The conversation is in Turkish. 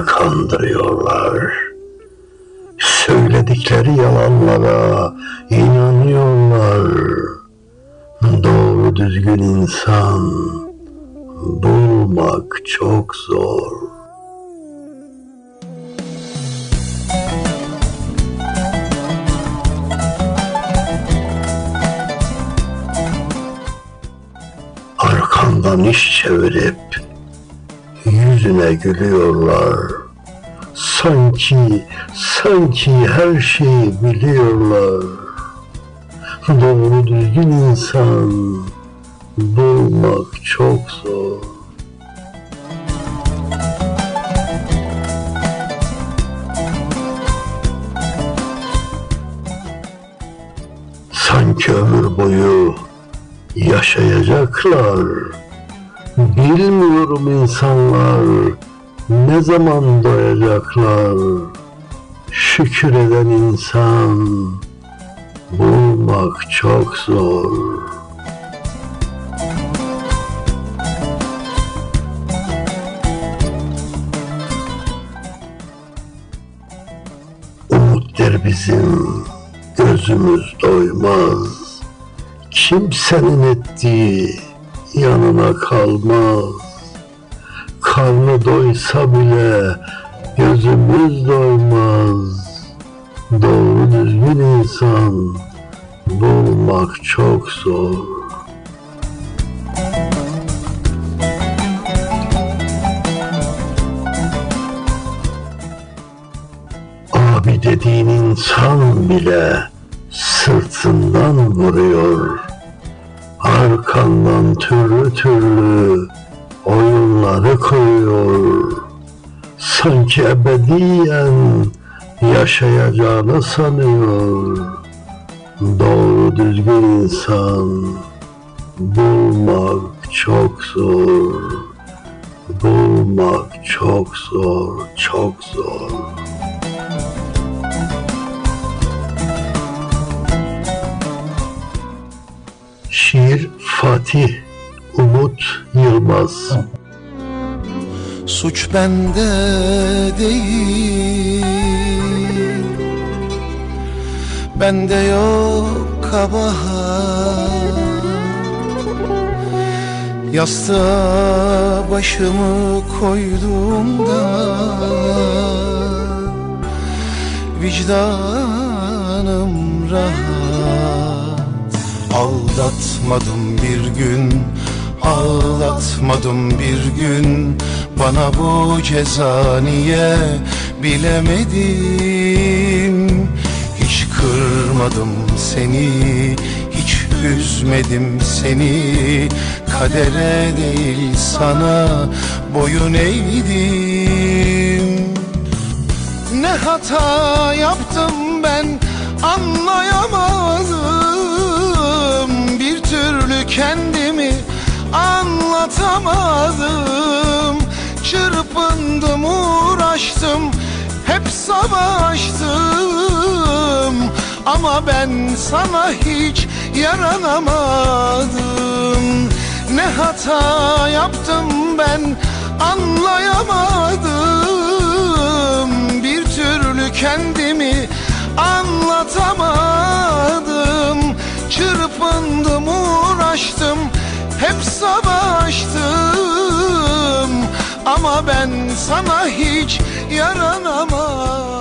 ile kandırıyorlar. Söyledikleri yalanlara inanıyorlar. Doğru düzgün insan bulmak çok zor. Arkandan iş çevirip yüzüne gülüyorlar. Sanki, sanki her şeyi biliyorlar. Doğru düzgün insan bulmak çok zor. Sanki ömür boyu yaşayacaklar. Bilmiyorum insanlar ne zaman doyacaklar. Şükür eden insan bulmak çok zor. Umut der bizim gözümüz doymaz. Kimsenin ettiği yanına kalmaz. Karnı doysa bile gözümüz doymaz. Doğru düzgün insan bulmak çok zor. Abi dediğin insan bile sırtından vuruyor. Arkandan türlü türlü oyunları koyuyor. Sanki ebediyen yaşayacağını sanıyor. Doğru düzgün insan bulmak çok zor. Bulmak çok zor, çok zor. Şiir Fatih Yılmaz. Suç bende değil. Bende yok kabahat Yastığa başımı koyduğumda Vicdanım rahat. Aldatmadım bir gün Ağlatmadım bir gün Bana bu ceza niye bilemedim. Hiç kırmadım seni Hiç üzmedim seni. Kadere değil sana boyun eğdim. Ne hata yaptım ben anlayamadım. Bir türlü kendimi anlatamadım. Çırpındım uğraştım. Hep savaştım. Ama ben sana hiç yaranamadım. Ne hata yaptım ben anlayamadım. Bir türlü kendimi anlatamadım. Çırpındım uğraştım hep savaştım Ama ben sana hiç yaranamadım